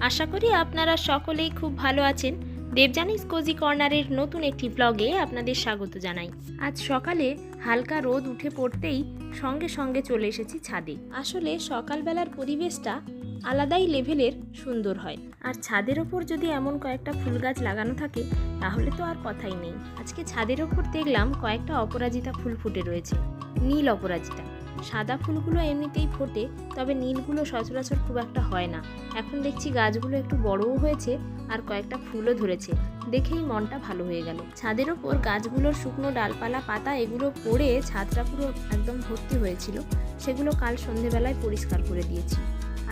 আশা করি আপনারা সকলেই খুব ভালো আছেন। দেবজানিস কোজি কর্নারের নতুন একটি ব্লগে আপনাদের স্বাগত জানাই। আজ সকালে হালকা রোদ উঠে পড়তেই সঙ্গে সঙ্গে চলে এসেছি ছাদে। আসলে সকালবেলার পরিবেশটা আলাদাই লেভেলের সুন্দর হয়। আর ছাদের ওপর যদি এমন কয়েকটা ফুল গাছ লাগানো থাকে, তাহলে তো আর কথাই নেই। আজকে ছাদের ওপর দেখলাম কয়েকটা অপরাজিতা ফুল ফুটে রয়েছে। নীল অপরাজিতা। সাদা ফুলগুলো এমনিতেই ফোটে, তবে নীলগুলো সচরাচর খুব একটা হয় না। এখন দেখছি গাছগুলো একটু বড়ও হয়েছে আর কয়েকটা ফুলও ধরেছে। দেখেই মনটা ভালো হয়ে গেল। ছাদের ওপর গাছগুলোর শুকনো ডালপালা, পাতা এগুলো পড়ে ছাদটা পুরো একদম ভর্তি হয়েছিল। সেগুলো কাল সন্ধেবেলায় পরিষ্কার করে দিয়েছি।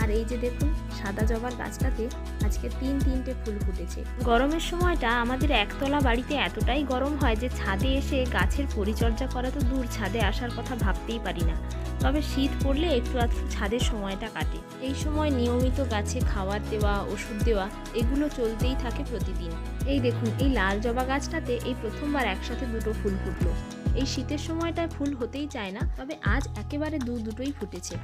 আর এই যে দেখুন, সাদা জবার গাছটাতে আজকে তিন তিনটে ফুল ফুটেছে। গরমের সময়টা আমাদের একতলা বাড়িতে এতটাই গরম হয় যে ছাদে এসে গাছের পরিচর্যা করা তো দূর, ছাদে আসার কথা ভাবতেই পারি না। তবে শীত পড়লে একটু আধটু ছাদের সময়টা কাটে। এই সময় নিয়মিত গাছে খাবার দেওয়া, ওষুধ দেওয়া, এগুলো চলতেই থাকে প্রতিদিন। এই দেখুন, এই লাল জবা গাছটাতে এই প্রথমবার একসাথে দুটো ফুল ফুটলো। এই শীতের সময়টায় ফুল হতেই চায় না, তবে আজ একেবারে দু দুটোই ফুটেছে।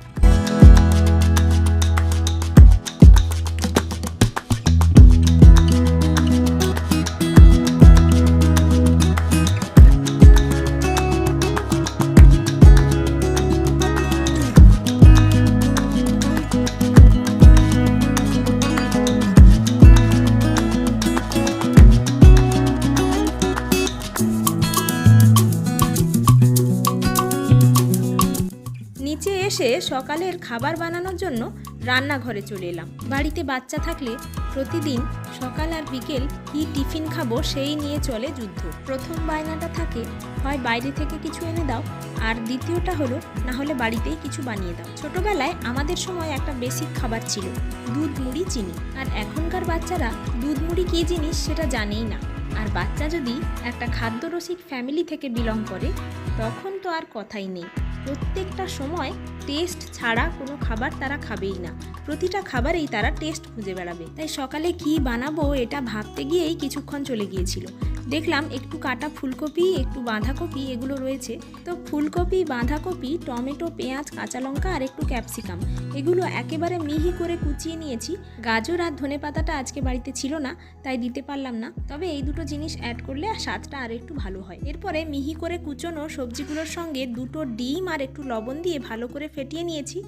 সকালের খাবার বানানোর জন্য রান্নাঘরে চলে এলাম। বাড়িতে বাচ্চা থাকলে প্রতিদিন সকাল আর বিকেল কি টিফিন খাব সেই নিয়ে চলে যুদ্ধ। প্রথম বায়নাটা থাকে, হয় বাইরে থেকে কিছু এনে দাও। আর দ্বিতীয়টা হলো, না হলে বাড়িতেই কিছু বানিয়ে দাও। ছোটবেলায় আমাদের সময় একটা বেসিক খাবার ছিল, দুধ, মুড়ি, চিনি। আর এখনকার বাচ্চারা দুধ, মুড়ি কী জিনিস সেটা জানেই না। আর বাচ্চা যদি একটা খাদ্যরসিক ফ্যামিলি থেকে বিলং করে, তখন তো আর কথাই নেই। প্রত্যেকটা সময় টেস্ট ছাড়া কোনো খাবার তারা খাবেই না। প্রতিটা খাবারেই তারা টেস্ট খুঁজে বেড়াবে। তাই সকালে কি বানাবো এটা ভাবতে গিয়েই কিছুক্ষণ চলে গিয়েছিল। দেখলাম একটু কাটা ফুলকপি, একটু বাঁধাকপি এগুলো রয়েছে। তো ফুলকপি, বাঁধাকপি, টমেটো, পেঁয়াজ, কাঁচা লঙ্কা আর একটু ক্যাপসিকাম এগুলো একেবারে মিহি করে কুচিয়ে নিয়েছি। গাজর আর ধনে পাতাটা আজকে বাড়িতে ছিল না, তাই দিতে পারলাম না। তবে এই দুটো জিনিস অ্যাড করলে স্বাদটা আর একটু ভালো হয়। এরপরে মিহি করে কুচোনো সবজিগুলোর সঙ্গে দুটো ডিম আর একটু লবণ দিয়ে ভালো করে ফেটিয়ে নিয়েছি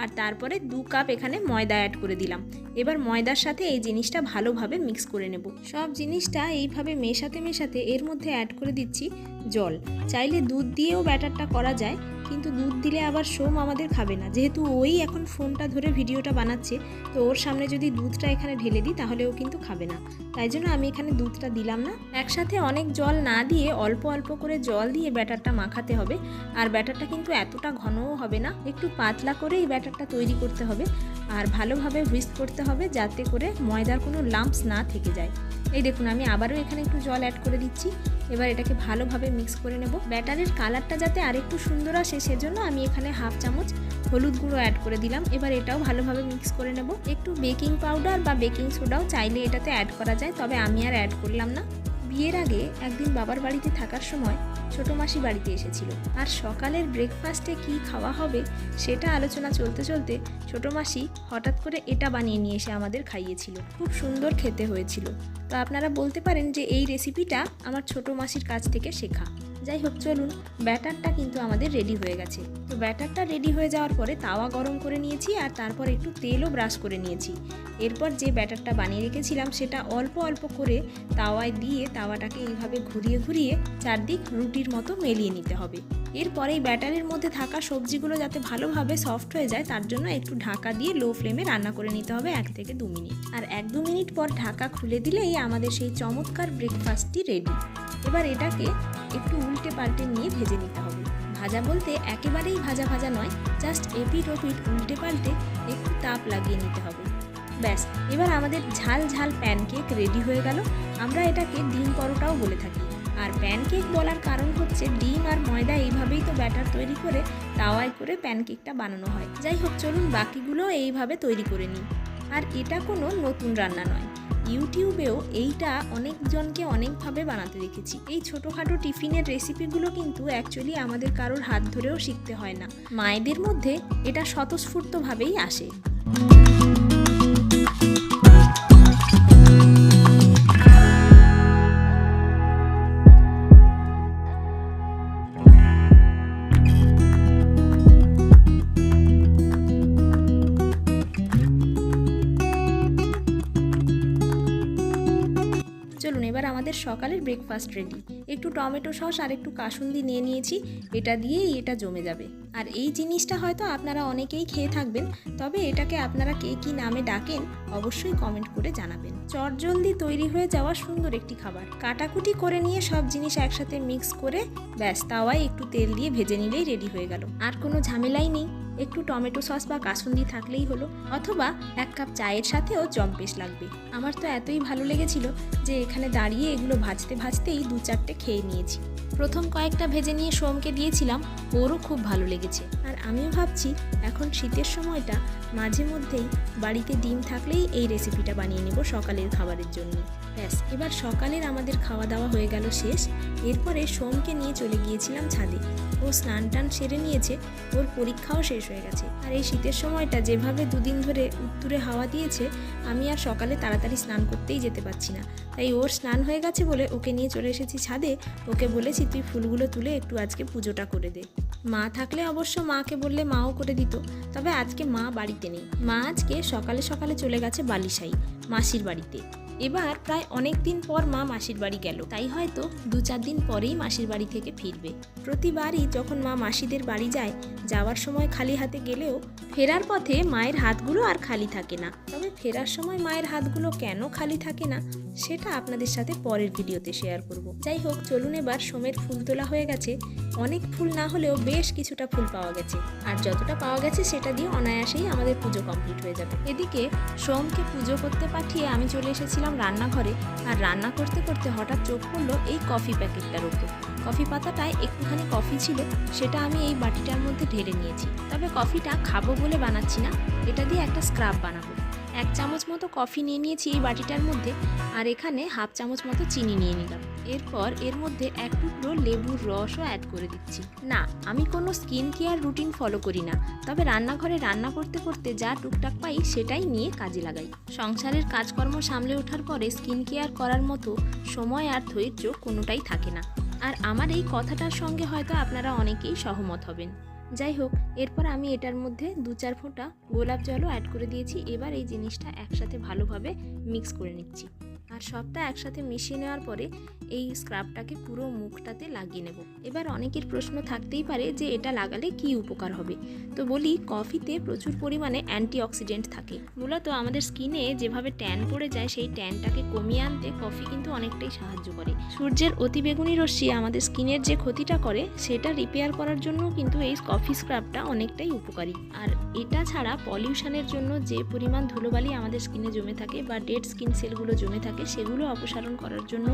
আর তারপরে দু কাপ এখানে ময়দা অ্যাড করে দিলাম। এবার ময়দার সাথে এই জিনিসটা ভালোভাবে মিক্স করে নেব। সব জিনিসটা এইভাবে মেশাতে মেশাতে এর মধ্যে অ্যাড করে দিচ্ছি জল। চাইলে দুধ দিয়েও ব্যাটারটা করা যায়। কিন্তু দুধ দিলে আবার সোম আমাদের খাবে না। যেহেতু ওই এখন ফোনটা ধরে ভিডিওটা বানাচ্ছে, তো ওর সামনে যদি দুধটা এখানে ঢেলে দিই, তাহলে ও কিন্তু খাবে না। তাই জন্য আমি এখানে দুধটা দিলাম না। একসাথে অনেক জল না দিয়ে অল্প অল্প করে জল দিয়ে ব্যাটারটা মাখাতে হবে। আর ব্যাটারটা কিন্তু এতটা ঘনও হবে না, একটু পাতলা করে এই ব্যাটারটা তৈরি করতে হবে। আর ভালোভাবে হুইস্ক করতে হবে যাতে করে ময়দার কোনো লাম্পস না থেকে যায়। এই দেখুন, আমি আবারও এখানে একটু জল অ্যাড করে দিচ্ছি। এবার এটাকে ভালোভাবে মিক্স করে নেব। ব্যাটারের কালারটা যাতে আরেকটু সুন্দর আসে, সেজন্য আমি এখানে হাফ চামচ হলুদ গুঁড়ো অ্যাড করে দিলাম। এবার এটাও ভালোভাবে মিক্স করে নেব। একটু বেকিং পাউডার বা বেকিং সোডাও চাইলে এটাতে অ্যাড করা যায়, তবে আমি আর অ্যাড করলাম না। বিয়ের আগে একদিন বাবার বাড়িতে থাকার সময় ছোট মাসি বাড়িতে এসেছিল। আর সকালের ব্রেকফাস্টে কি খাওয়া হবে, সেটা আলোচনা চলতে চলতে ছোট মাসি হঠাৎ করে এটা বানিয়ে নিয়ে এসে আমাদের খাইয়েছিল। খুব সুন্দর খেতে হয়েছিল। তো আপনারা বলতে পারেন যে এই রেসিপিটা আমার ছোট মাসির কাছ থেকে শেখা। যাই হোক, চলুন, ব্যাটারটা কিন্তু আমাদের রেডি হয়ে গেছে। তো ব্যাটারটা রেডি হয়ে যাওয়ার পরে তাওয়া গরম করে নিয়েছি আর তারপর একটু তেলও ব্রাশ করে নিয়েছি। এরপর যে ব্যাটারটা বানিয়ে রেখেছিলাম, সেটা অল্প অল্প করে তাওয়ায় দিয়ে তাওয়াটাকে এইভাবে ঘুরিয়ে ঘুরিয়ে চারদিক রুটির মতো মেলিয়ে নিতে হবে। এরপর এই ব্যাটারের মধ্যে থাকা সবজিগুলো যাতে ভালোভাবে সফট হয়ে যায়, তার জন্য একটু ঢাকা দিয়ে লো ফ্লেমে রান্না করে নিতে হবে এক থেকে দু মিনিট। আর এক দু মিনিট পর ঢাকা খুলে দিলেই আমাদের সেই চমৎকার ব্রেকফাস্টটি রেডি এবার এটাকে একটু উল্টে পাল্টে নিয়ে ভেজে নিতে হবে। ভাজা বলতে একেবারেই ভাজা ভাজা নয় জাস্ট এপিট ওপিট উল্টে পাল্টে একটু তাপ লাগিয়ে নিতে হবে। ব্যাস, এবার আমাদের ঝাল ঝাল প্যানকেক রেডি হয়ে গেল। আমরা এটাকে ডিম পরোটাও বলে থাকি। আর প্যানকেক বলার কারণ হচ্ছে ডিম আর ময়দা এইভাবেই তো ব্যাটার তৈরি করে তাওয়ায় করে প্যানকেকটা বানানো হয়। যাই হোক, চলুন বাকিগুলো এইভাবে তৈরি করে নিই। আর এটা কোনো নতুন রান্না নয়। ইউটিউবেও এইটা অনেকজনকে অনেকভাবে বানাতে দেখেছি। এই ছোটোখাটো টিফিনের রেসিপিগুলো কিন্তু অ্যাকচুয়ালি আমাদের কারোর হাত ধরেও শিখতে হয় না। মায়েদের মধ্যে এটা স্বতঃস্ফূর্তভাবেই আসে। চলুন, এবার আমাদের সকালের ব্রেকফাস্ট রেডি একটু টমেটো সস আর একটু কাসুন্দি নিয়ে নিয়েছি। এটা দিয়েই এটা জমে যাবে। আর এই জিনিসটা হয়তো আপনারা অনেকেই খেয়ে থাকবেন, তবে এটাকে আপনারা কে কী নামে ডাকেন অবশ্যই কমেন্ট করে জানাবেন। চটজলদি তৈরি হয়ে যাওয়া সুন্দর একটি খাবার। কাটাকুটি করে নিয়ে সব জিনিস একসাথে মিক্স করে, ব্যাস, তাওয়ায় একটু তেল দিয়ে ভেজে নিলেই রেডি হয়ে গেল। আর কোনো ঝামেলাই নেই, একটু টমেটো সস বা কাসুন্দি থাকলেই হলো, অথবা এক কাপ চায়ের সাথেও জম্পেশ লাগবে। আমার তো এতই ভালো লেগেছিল যে এখানে দাঁড়িয়ে এগুলো ভাজতে ভাজতেই দু চারটে খেয়ে নিয়েছি। প্রথম কয়েকটা ভেজে নিয়ে সোমকে দিয়েছিলাম, ওরও খুব ভালো লেগেছে। আর আমিও ভাবছি, এখন শীতের সময়টা মাঝে মধ্যেই বাড়িতে ডিম থাকলেই এই রেসিপিটা বানিয়ে নেব সকালের খাবারের জন্য। ব্যাস, এবার সকালের আমাদের খাওয়া দাওয়া হয়ে গেল শেষ। এরপরে সোমকে নিয়ে চলে গিয়েছিলাম ছাদে। ও স্নান টান সেরে নিয়েছে, ওর পরীক্ষাও শেষ হয়ে গেছে। আর এই শীতের সময়টা যেভাবে দুদিন ধরে উত্তুরে হাওয়া দিয়েছে, আমি আর সকালে তাড়াতাড়ি স্নান করতেই যেতে পারছি না। তাই ওর স্নান হয়ে গেছে বলে ওকে নিয়ে চলে এসেছি ছাদে। ওকে বলেছি তুই ফুলগুলো তুলে একটু আজকে পুজোটা করে দে। মা থাকলে অবশ্য মাকে বললে মাও করে দিত, তবে আজকে মা বাড়িতে নেই। মা আজকে সকালে সকালে চলে গেছে বালিশাই, মাসির বাড়িতে। এবার প্রায় অনেক দিন পর মা মাসির বাড়ি গেল। তাই হয়তো দু চার দিন পরেই মাসির বাড়ি থেকে ফিরবে। প্রতিবারই যখন মা মাসিদের বাড়ি যায়, যাওয়ার সময় খালি হাতে গেলেও ফেরার পথে মায়ের হাতগুলো আর খালি থাকে না। তবে ফেরার সময় মায়ের হাতগুলো কেন খালি থাকে না, সেটা আপনাদের সাথে পরের ভিডিওতে শেয়ার করব। যাই হোক, চলুন এবার সোমের ফুল তোলা হয়ে গেছে। অনেক ফুল না হলেও বেশ কিছুটা ফুল পাওয়া গেছে। আর যতটা পাওয়া গেছে সেটা দিয়ে অনায়াসেই আমাদের পুজো কমপ্লিট হয়ে যাবে। এদিকে সোমকে পুজো করতে পাঠিয়ে আমি চলে এসেছিলাম রান্নাঘরে আর রান্না করতে করতে হঠাৎ চোখ পড়ল এই কফি প্যাকেটটার উপর। কফি পাতাটায় একটুখানি কফি ছিল, সেটা আমি এই বাটিটার মধ্যে ঢেলে নিয়েছি। তবে কফিটা খাব বলে বানাচ্ছি না, এটা দিয়ে একটা স্ক্রাব বানাবো। এক চামচ মতো কফি নিয়ে নিয়েছি এই বাটিটার মধ্যে, আর এখানে হাফ চামচ মতো চিনি নিয়ে নিলাম। এরপর এর মধ্যে এক টুকরো লেবুর রসও অ্যাড করে দিচ্ছি। না, আমি কোনো স্কিন কেয়ার রুটিন ফলো করি না, তবে রান্নাঘরে রান্না করতে করতে যা টুকটাক পাই সেটাই নিয়ে কাজে লাগাই। সংসারের কাজকর্ম সামলে ওঠার পরে স্কিন কেয়ার করার মতো সময় আর ধৈর্য কোনোটাই থাকে না। আর আমার এই কথাটার সঙ্গে হয়তো আপনারা অনেকেই সহমত হবেন। যাই হোক, এরপর আমি এটার মধ্যে দু চার ফোঁটা গোলাপ জলও অ্যাড করে দিয়েছি। এবার এই জিনিসটা একসাথে ভালোভাবে মিক্স করে নিচ্ছি। সবটা একসাথে মিশিয়ে নেওয়ার পরে এই স্ক্রাবটাকে পুরো মুখটাতে লাগিয়ে নেব। এবার অনেকের প্রশ্ন থাকতেই পারে যে এটা লাগালে কি উপকার হবে। তো বলি, কফিতে প্রচুর পরিমাণে অ্যান্টিঅক্সিডেন্ট থাকে। মূলত আমাদের স্কিনে যেভাবে ট্যান পড়ে যায়, সেই ট্যানটাকে কমিয়ে আনতে কফি কিন্তু অনেকটাই সাহায্য করে। সূর্যের অতিবেগুনি রশ্মি আমাদের স্কিনের যে ক্ষতিটা করে, সেটা রিপেয়ার করার জন্য কিন্তু এই কফি স্ক্রাবটা অনেকটাই উপকারী। আর এটা ছাড়া পলিউশনের জন্য যে পরিমাণ ধুলোবালি আমাদের স্কিনে জমে থাকে বা ডেড স্কিন সেলগুলো জমে থাকে সেগুলো অপসারণ করার জন্য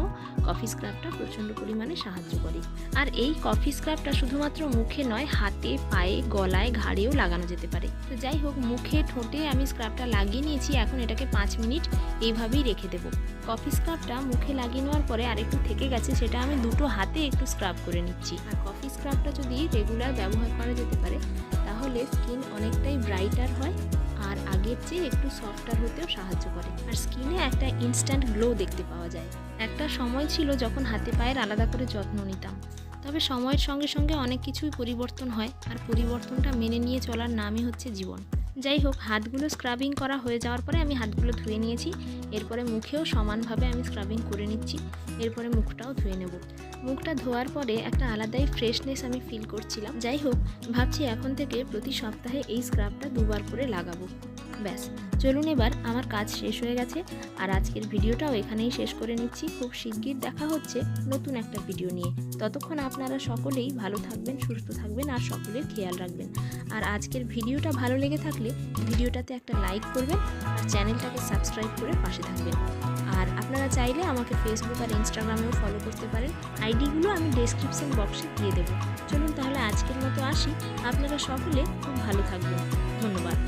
কফি স্ক্রাবটা প্রচণ্ড পরিমাণে সাহায্য করে। আর এই কফি স্ক্রাবটা শুধুমাত্র মুখে নয়, হাতে, পায়ে, গলায়, ঘাড়েও লাগানো যেতে পারে। তো যাই হোক, মুখে, ঠোঁটে আমি স্ক্রাবটা লাগিয়ে নিয়েছি, এখন এটাকে পাঁচ মিনিট এইভাবেই রেখে দেবো। কফি স্ক্রাবটা মুখে লাগিয়ে নেওয়ার পরে আরেকটু থেকে গেছে, সেটা আমি দুটো হাতে একটু স্ক্রাব করে নিচ্ছি। আর কফি স্ক্রাবটা যদি রেগুলার ব্যবহার করা যেতে পারে, তাহলে স্কিন অনেকটাই ব্রাইটার হয়। আগের চেয়ে একটু সফটার হতেও সাহায্য করে। আর স্কিনে একটা ইনস্ট্যান্ট গ্লো দেখতে পাওয়া যায়। একটা সময় ছিল যখন হাতে পায়ের আলাদা করে যত্ন নিতাম। তবে সময়ের সঙ্গে সঙ্গে অনেক কিছুই পরিবর্তন হয় আর পরিবর্তনটা মেনে নিয়ে চলার নামই হচ্ছে জীবন। যাই হোক, হাতগুলো স্ক্রাবিং করা হয়ে যাওয়ার পরে আমি হাতগুলো ধুয়ে নিয়েছি। এরপরে মুখেও সমানভাবে আমি স্ক্রাবিং করে নিচ্ছি। এরপরে মুখটাও ধুয়ে নেব। মুখটা ধোয়ার পরে একটা আলাদাই ফ্রেশনেস আমি ফিল করছিলাম। যাই হোক, ভাবছি এখন থেকে প্রতি সপ্তাহে এই স্ক্রাবটা দুবার করে লাগাবো। ব্যাস, চলুন এবার আমার কাজ শেষ হয়ে গেছে আর আজকের ভিডিওটাও এখানেই শেষ করে নিচ্ছি। খুব শিগগির দেখা হচ্ছে নতুন একটা ভিডিও নিয়ে। ততক্ষণ আপনারা সকলেই ভালো থাকবেন, সুস্থ থাকবেন আর সকলের খেয়াল রাখবেন। আর আজকের ভিডিওটা ভালো লেগে থাকলে ভিডিওটাতে একটা লাইক করবেন আর চ্যানেলটাকে সাবস্ক্রাইব করে পাশে থাকবেন। আর আপনারা চাইলে আমাকে ফেসবুক আর ইনস্টাগ্রামেও ফলো করতে পারেন। আইডিগুলো আমি ডেসক্রিপশন বক্সে দিয়ে দেবো। চলুন তাহলে আজকের মতো আসি। আপনারা সকলে খুব ভালো থাকবেন। ধন্যবাদ।